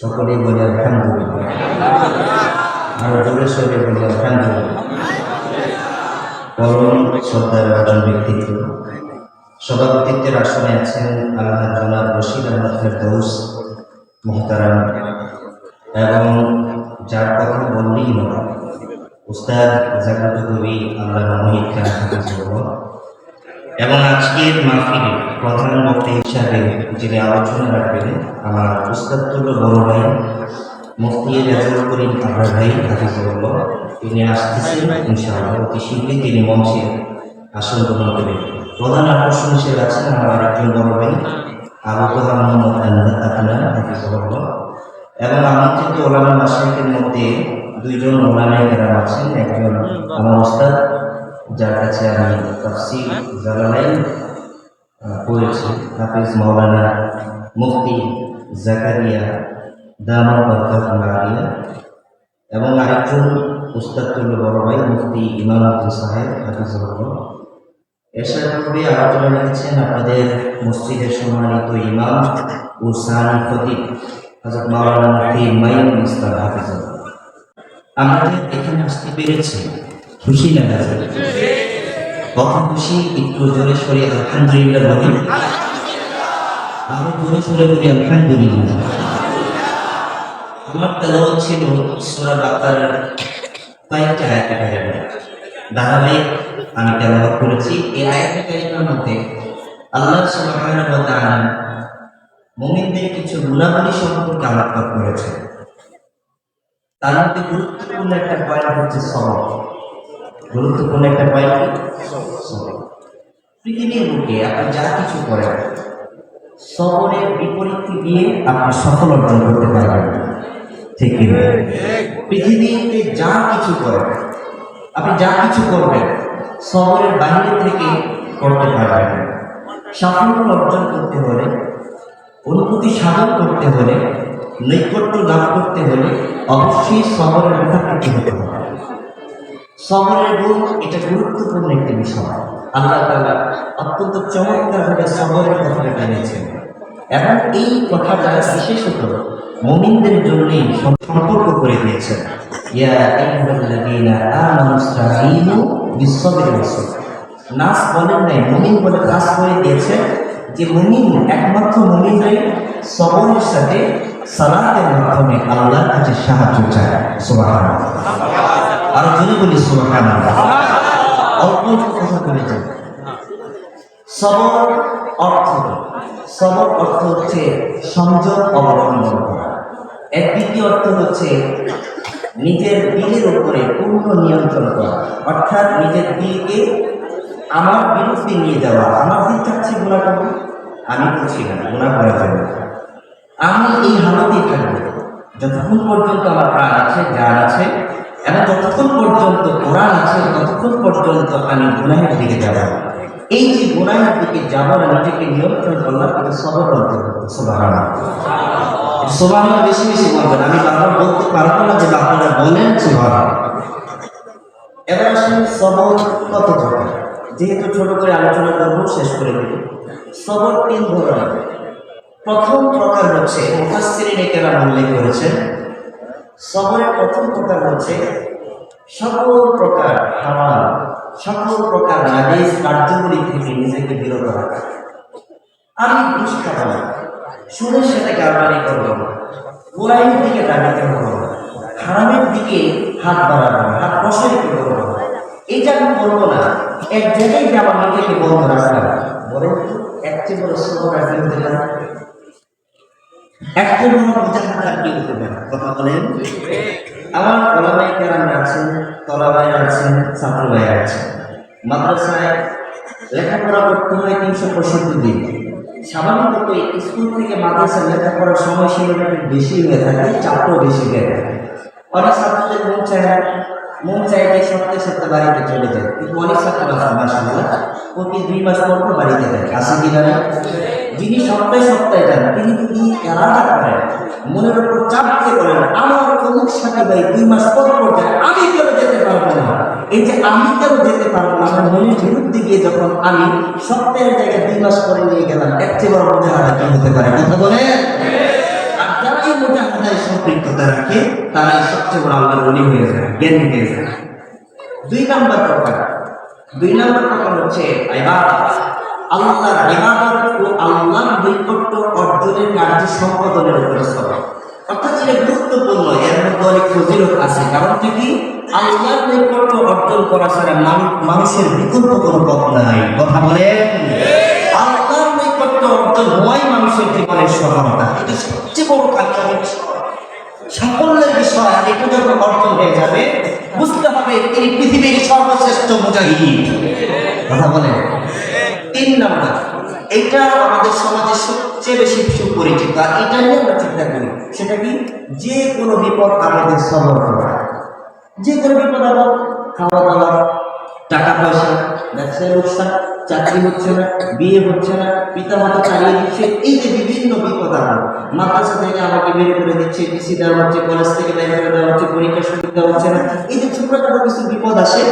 সকলেই বলি আলহামদুলিল্লাহ পরম শ্রদ্ধার ব্যক্তিত্ব। সভাপতিত্বের আসনে আছেন আল্লাহ জনাব রশিদ আহমদ ফেরদৌস মোহতারাম। এবং যার কথা বললেই নয়, উস্তাদ জাগ্রত কবি আল্লাহ মহিদ খান এবং আজকের মাহফিলে প্রধান বক্তা হিসাবে যিনি আলোচনা রাখবেন, আমার উস্তাদ তুল্য বড় ভাই, মুফতি রেজাউল করিম আবরার ভাই, হাফিজুল্লাহ, তিনি আসতেছেন, ইনশাআল্লাহ, অতি শীঘ্রই তিনি মঞ্চে আসন গ্রহণ করবেন। প্রধান আকর্ষণ হিসেবে আছেন আমার আরেকজন বড় ভাই, আবু তোহা মোহাম্মদ আদনান হাফিজুল্লাহ। এবং আমন্ত্রিত ওলামা মাসাইকের মধ্যে দুইজন ওলামাই কেরাম আছেন, একজন আমার ওস্তাদ যার কাছে আমি তাফসির জালালাইন আহ, পড়েছি। হাফিজ মাওলানা মুফতি জাকারিয়া দামা বরকাত মারিয়া এবং আরেকজন উস্তাদ তুল্য বড় ভাই মুফতি ইমাম আব্দুল সাহেব হাফিজুল্লাহ এসব পূর্বে আলোচনা রেখেছেন আপনাদের মসজিদের সম্মানিত ইমাম ও সানি খতিব হজরত মাওলানা মুফতি মাইনুল ইসলাম হাফিজুল্লাহ আমাদের এখানে আসতে পেরেছে খুশি যায় কত খুশি? একটু জোরে সরে আলহামদুলিল্লাহ বলি আরও জোরে সরে বলি, আলহামদুলিল্লাহ। আমার তেলাওয়াত ছিল ধারাবাহিক আমি তেলাওয়াত করেছি। এই আয়াত কারিমার মধ্যে আল্লাহ সুবহানাহু ওয়া তাআলা মুমিনদের কিছু গুণাবলী সম্পর্কে আলোকপাত করেছে তার মধ্যে গুরুত্বপূর্ণ একটা পয়েন্ট হচ্ছে সবর গুরুত্বপূর্ণ একটা পয়েন্ট সবর পৃথিবীর বুকে আপনি যা কিছু করেন সবরের বিপরীত দিয়ে আপনি সফল অর্জন করতে পারবেন। ঠিক কি পৃথিবীতে যা কিছু করেন, আপনি যা কিছু করবেন সবরের বাইরে থেকে করতে পারবেন। সাফল্য অর্জন করতে হলে, অনুভূতি সাধন করতে হলে, নৈকট্য লাভ করতে হলে অবশ্যই সবরের মুখাপেক্ষি হতে হবে সবরের গুণ এটা গুরুত্বপূর্ণ একটি বিষয়। আল্লাহ তাআলা অত্যন্ত চমৎকারভাবে সবরের কথাটা জানিয়েছেন। এবং এই কথাটা বিশেষত মুমিনদের জন্যই সম্পর্ক করে দিয়েছেন। নাস বলেন নাই, মুমিন বলে করে দিয়েছেন যে মুমিন, একমাত্র মুমিনরাই সবরের সাথে সালাতের মাধ্যমে আল্লাহর কাছে সাহায্য চায়। সুবহানাল্লাহ। আরও জোরে বলি সুবহানাল্লাহ অল্প কথা বলে যাই সবর অর্থ? সবর অর্থ হচ্ছে সংযম অবলম্বন করা। এক অর্থ হচ্ছে নিজের দিলের উপরে পূর্ণ নিয়ন্ত্রণ করা। অর্থাৎ নিজের দিলকে আমার বিরুদ্ধে নিয়ে যাওয়া। আমার দিল চাচ্ছে গুণা করব? আমি করছি না, গুণা করার জন্য। আমি এই হালতেই থাকব। যতক্ষণ পর্যন্ত আমার প্রাণ আছে জান আছে এবং যতক্ষণ পর্যন্ত কোরআন আছে, ততক্ষণ পর্যন্ত আমি গুনাহের দিকে যাব। এই যে গুনাহের দিকে যাবার নিজেকে নিয়ন্ত্রণ করলাম এটা সবর সোবাহান বেশি বেশি বলবেন। আমি বারবার বলতে পারব না যে আপনারা এবার আসলে সবর কত প্রকার যেহেতু ছোট করে আলোচনা করব, শেষ করে দেব সবর তিন ধরনের। প্রথম প্রকার হচ্ছে, মুফাসসিরিন কেরাম উল্লেখ করেছেন। সবরের প্রথম প্রকার হচ্ছে সকল প্রকার হারাম সকল প্রকার নাজিস কার্যকরী থেকে নিজেকে বিরত রাখা। আমি ঘুষ খাব না সুদের সাথে কারবারি করব না গোড়াইয়ের দিকে দাঁড়িয়ে করব না হারামের দিকে হাত বাড়াবো হাত প্রসারিত করব না এটা আমি করব না এক জায়গায় আমার নিজেকে বন্ধ রাখলাম। বলেন তো, এক বড় পারে একটা নম্বর আছেন, তলাবাই আছেন ছাত্র আছেন। মাদ্রাসায় লেখাপড়া করতে হয় তিনশো পঁয়ষট্টি দিন। স্বাভাবিকত স্কুল থেকে মাদ্রাসায় লেখাপড়ার সময়সীমা একটু বেশি হয়ে থাকে, চাপও বেশি হয়ে থাকে। অনেক ছাত্রদের মন চায় মন যে সপ্তাহে সপ্তাহে বাড়িতে চলে যায়। কিন্তু অনেক ছাত্র আছে মাসাল্লাহ প্রতি দুই মাস পর পর বাড়িতে যায়। আছে কি জানে যিনি সপ্তাহে সপ্তাহে যান, তিনি যদি খেলাটা করেন। মনের উপর চাপ দিয়ে বলেন, আমার অমুক সাথে ভাই দুই মাস পর পর যায়, আমি কেন যেতে পারব না? এই যে আমি কেন যেতে পারব না, আমার মনের বিরুদ্ধে গিয়ে যখন আমি সপ্তাহের জায়গায় দুই মাস পরে নিয়ে গেলাম এক চেয়ে বড় মজা কি হতে পারে? কথা বলে সম্পৃক্ততা রাখে সবচেয়ে বড় আল্লাহর অলি হয়ে যায়, জ্ঞানী হয়ে যায়। দুই প্রকার। দুই প্রকার হচ্ছে আল্লাহর ও আল্লাহর নৈকট্য অর্জনের কার্য সম্পাদনের উপরে সবাই অর্থাৎ এটা গুরুত্বপূর্ণ, এর মধ্যে অনেক আছে। কারণটা কি? আল্লাহর নৈকট্য অর্জন করা ছাড়া মানু- মানুষের বিকল্প কোনো পথ নাই। কথা বলেন? আল্লাহর নৈকট্য অর্জন হওয়াই মানুষের জীবনের সফলতা এটা সবচেয়ে বড় বিষয় সাফল্যের বিষয় আর এটা যখন অর্জন হয়ে যাবে। বুঝতে হবে তিনি পৃথিবীর সর্বশ্রেষ্ঠ মুজাহিদ। কথা বলেন তিন নাম্বার, এটা আমাদের সমাজে সবচেয়ে বেশি সুপরিচিত, আর এটা নিয়ে আমরা চিন্তা করি। সেটা কি? যে কোনো বিপদ আমাদের সবর যে কোনো বিপদ আবার খাওয়া দাওয়া টাকা পয়সা ব্যবসায় লোকসান, চাকরি হচ্ছে না, বিয়ে হচ্ছে না পিতা মাতা চালিয়ে দিচ্ছে, এই যে বিভিন্ন বিপদ আমার মাদ্রাসা থেকে আমাকে বের করে দিচ্ছে ডিসি দেওয়া হচ্ছে কলেজ থেকে বের করে দেওয়া হচ্ছে পরীক্ষা সুযোগ দেওয়া হচ্ছে না। এই যে ছোটখাটো কিছু বিপদ আসে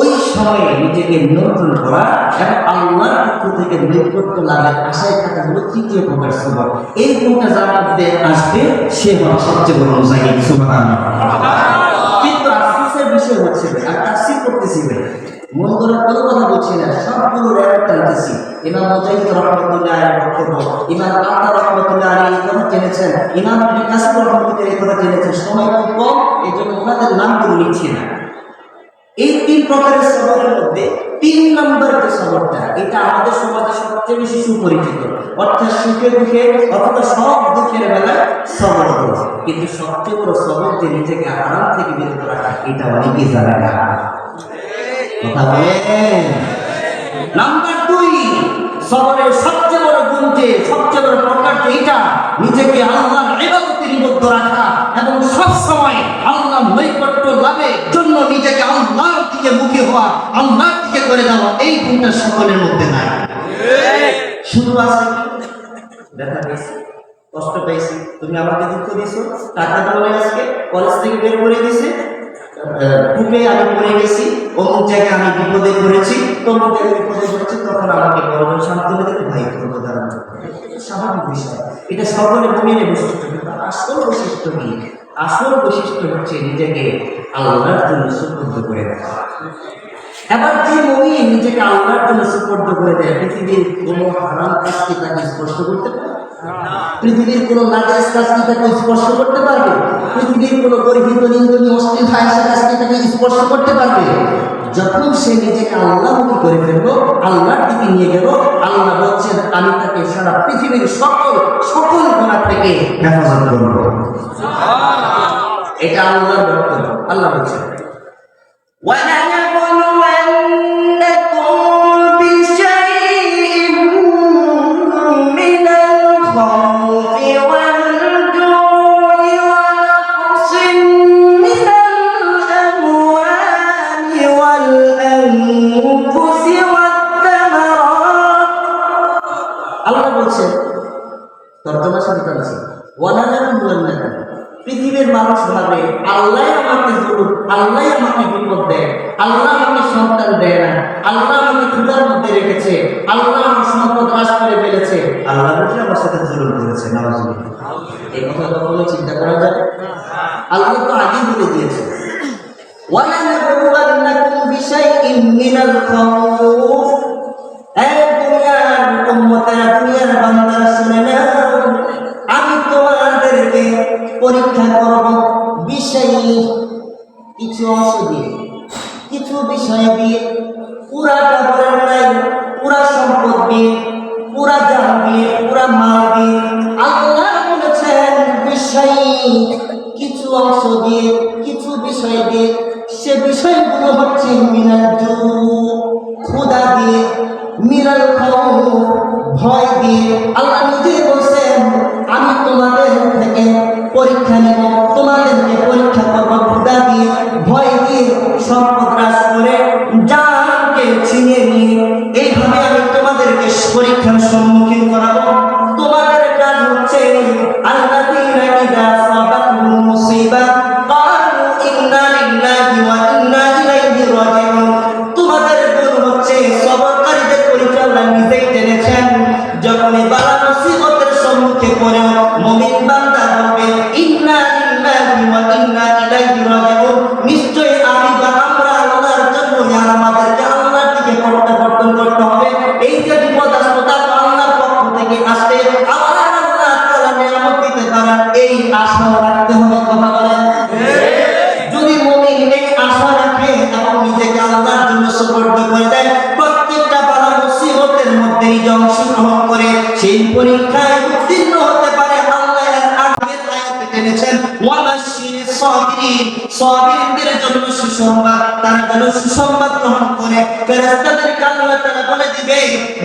ওই সময়ে নিজেকে নিয়ন্ত্রণ করা এবং আল্লাহর পক্ষ থেকে নৈকট্য লাভের আশায় থাকা হলো তৃতীয় প্রকার স্বভাব এই গুণটা যার মধ্যে আসবে সে হলো সবচেয়ে বড় সুবহানাল্লাহ। কিন্তু আফসোসের বিষয় হচ্ছে ভাই, আমি করতেছি মন করার সবগুলো র্যাপ জেনেছেন, ইমাম কথা জেনেছেন, সময় খুব কম না। এই প্রকারের সবরের মধ্যে তিন নম্বর যে সবরটা, এটা আমাদের সমাজে সবচেয়ে বেশি সুপরিচিত। অর্থাৎ সুখে দুঃখে অথবা সব দুঃখের বেলায় সবর কিন্তু সবচেয়ে বড় সবর যে নিজেকে আরাম থেকে বিরত রাখা এটা অনেকেই জানে কথা বলেন নাম্বার দুই সবরের সবচেয়ে বড় গুণ সবচেয়ে বড় প্রকার এটা, নিজেকে আল্লাহর ইবাদতে নিবদ্ধ রাখা এবং সব আল্লাহ নৈকট্য লাভের জন্য নিজেকে আল্লাহর দিকে মুখী হওয়া, আল্লাহর দিকে করে দেওয়া এই গুণটা সকলের মধ্যে নাই। শুধু আছে? ব্যথা পেয়েছি, কষ্ট পেয়েছি। তুমি আমাকে দুঃখ দিছো টাকা দেওয়া আজকে কলেজ থেকে বের করে দিছে কূপে আমি পড়ে গেছি, অমুক জায়গায় আমি বিপদে পড়েছি বিপদে পড়েছি, তখন আমাকে দিতে ভাই করব স্বাভাবিক বিষয়। এটা বৈশিষ্ট্য কিন্তু আসল বৈশিষ্ট্য কি? আসল বৈশিষ্ট্য হচ্ছে নিজেকে আল্লাহর জন্য সুপর্দ করে দেওয়া এবার যে মমি নিজেকে আল্লাহর জন্য করে দেয়, পৃথিবীর কোনো হারাম কাজকে তাকে স্পষ্ট করতে পারে পৃথিবীর কোনো নাজাইজ কাজকে তাকে স্পর্শ করতে পারবে? পৃথিবীর কোনো গর্হিত নিন্দনীয় অশ্লীল ফায়সা কাজকে তাকে স্পর্শ করতে পারবে? যখন সে নিজেকে আল্লাহমুখী করে ফেলল আল্লাহর দিকে নিয়ে গেল আল্লাহ বলছেন আমি তাকে সারা পৃথিবীর সকল সকল গুণার থেকে হেফাজত করব। এটা আল্লাহর বক্তব্য আল্লাহ বলছেন। তর্জমা শুনতে আছে ওয়ালানাকুম ওয়ান্নাকুম পৃথিবীর মানুষ ভাবে আল্লাহ আমাকে জরুর আল্লাহ আমাকে বিপদ দেয় আল্লাহ আমাকে সন্তান দেয় না আল্লাহ আমাকে ক্ষুধার মধ্যে রেখেছে আল্লাহ আমার সম্পদ হ্রাস করে ফেলেছে আল্লাহ বলছে আমার সাথে জরুর করেছে নামাজুল্লাহ এই কথা কখনো চিন্তা করা যাবে আল্লাহ তো আগেই বলে দিয়েছে ولنبلونكم بشيء من الخوف বিষয় দিয়ে সে বিষয়গুলো হচ্ছে মিনাল জু ক্ষুদা দিয়ে খাউফ ভয় দিয়ে আল্লাহ নিজে নিয়ামত এই আশা রাখতে হবে কথা বলেন। যদি মুমিন এই আশা রাখে এবং নিজেকে আল্লাহর জন্য সুপর্দ করে দেয়, প্রত্যেকটা বালা মুসিবতের মধ্যেই যে অংশগ্রহণ করে, সেই পরীক্ষায় উত্তীর্ণ হতে পারে আল্লাহ আগের আয়াতে জন্য সুসংবাদ, তারা গ্রহণ করে। তাআলা বলে দিবে,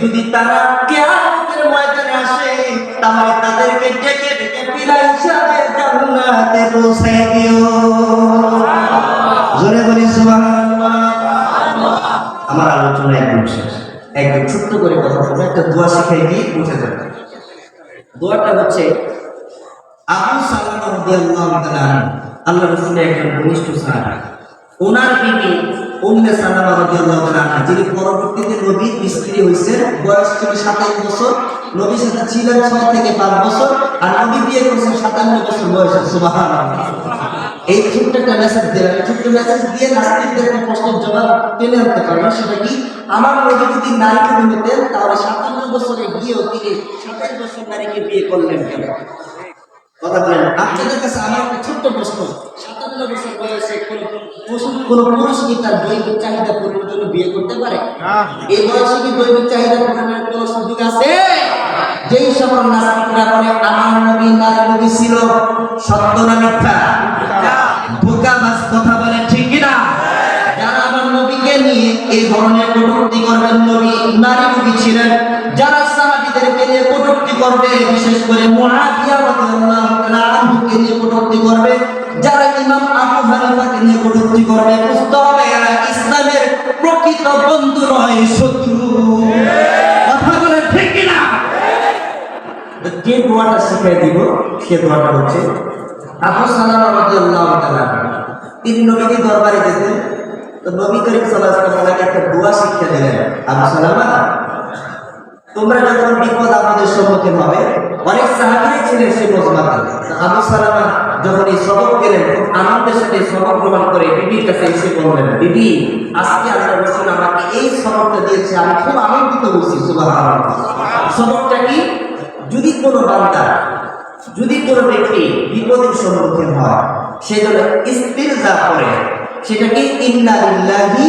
যদি তারা কিয়ামতের জান্নাতে পৌঁছে আমার আলোচনা একদম শেষ। একদম ছোট্ট করে কথা বলব। একটা দোয়া শিখাই দিয়ে উঠে যাবে। দোয়াটা হচ্ছে, আবু সালামা আল্লাহ রাসূলের একজন ঘনিষ্ঠ সাহায্য ওনার বিবি উম্মে সালামা রাদিয়াল্লাহু তাআলা, যিনি পরবর্তীতে নবীর স্ত্রী হয়েছেন বয়স ছিল 27 বছর নবীর সাথে ছিলেন 6 থেকে 5 বছর, আর নবী বিয়ে করেছেন 57 বছর বয়সে, সুবহানাল্লাহ। এই ছোট্ট একটা মেসেজ দিলাম ছোট্ট মেসেজ দিয়ে নাস্তিকদের একটা প্রশ্নের জবাব টেনে আনতে পারব, সেটা কি? আমার নবী যদি নারীকে নিতেন তাহলে সাতান্ন বছরে গিয়েও তিনি সাতাশ বছর নারীকে বিয়ে করলেন কেন? কথা বলেন। আপনাদের কাছে আমার ছোট্ট প্রশ্ন। সাতান্ন বছর বয়সে কোনো পুরুষ কি তার দৈনিক চাহিদা পূরণের জন্য বিয়ে করতে পারে? এই বয়সে কি দৈনিক চাহিদা পূরণের কোনো সুযোগ আছে? যেই সকল নাস্তিকরা বলে আমার নবী নারী নবী ছিল সত্য না মিথ্যা? বোকাবাজ কথা বলে ঠিক কিনা? যারা আমার নবীকে নিয়ে এই ধরনের কটূক্তি করবেন নবী নারী নবী ছিলেন যারা সাহাবীদেরকে নিয়ে করবে, বিশেষ করে কটূক্তি করবে, যারা ইমাম আবু হানিফাকে নিয়ে কটূক্তি করবে, বুঝতে হবে এরা ইসলামের প্রকৃত বন্ধু নয়, শত্রু। দোয়াটা শিখিয়ে দিব, সে দোয়াটা হচ্ছে, আবু তিনি নবীকে দরবারে যেতেন তো নবী করিম একটা দোয়া শিক্ষা দিলেন, আবু সালামা তোমরা যখন বিপদ আমাদের সম্মুখীন হবে, অনেক সাহাবীরা ছিলেন সেই মজমাতে আবু সালামা যখন এই সবক খুব আনন্দের সাথে সবক গ্রহণ করে বিবির কাছে এসে বললেন, বিবি, আজকে আল্লাহ রসুল আমাকে এই সবকটা দিয়েছে, আমি খুব আনন্দিত হয়েছি, সুবহানাল্লাহ। সবকটা কি? যদি কোনো বান্দা, যদি কোনো ব্যক্তি বিপদের সম্মুখীন হয়, সে যেন ইস্তিরজা করে, সেটাকে ইন্না লিল্লাহি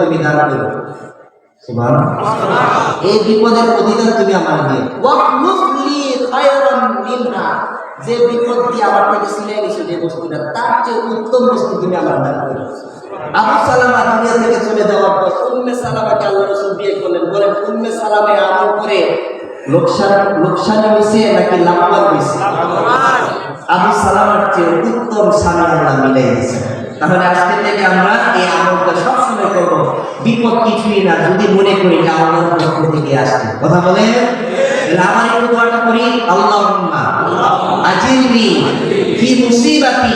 তুমি দান করো এই বিপদের প্রতিদান তুমি আমার দিও যে বিপদ দিয়ে আমার থেকে ছিনে গেছে যে বস্তুটা তার চেয়ে উত্তম বস্তু তুমি আমার দান করো। আবু সালামা দুনিয়া থেকে চলে যাওয়ার পর উম্মে সালামাকে আল্লাহ রাসূল বিয়ে করলেন। বলেন উম্মে সালামে আমল করে লোকসান লোকসানি হয়েছে নাকি লাভবান হয়েছে আবু সালামার চেয়ে উত্তম আল্লাহ মিলাই দিয়েছে। তাহলে আজকে থেকে আমরা এই আমলটা সবসময় করব। বিপদ কিছুই না যদি মনে করি যে আমার পক্ষ থেকে আসবে কথা বলে আমার একটু দোয়াটা করি আল্লাহ আজিবি ফি মুসিবাতি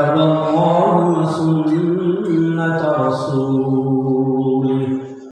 Uh, Dharma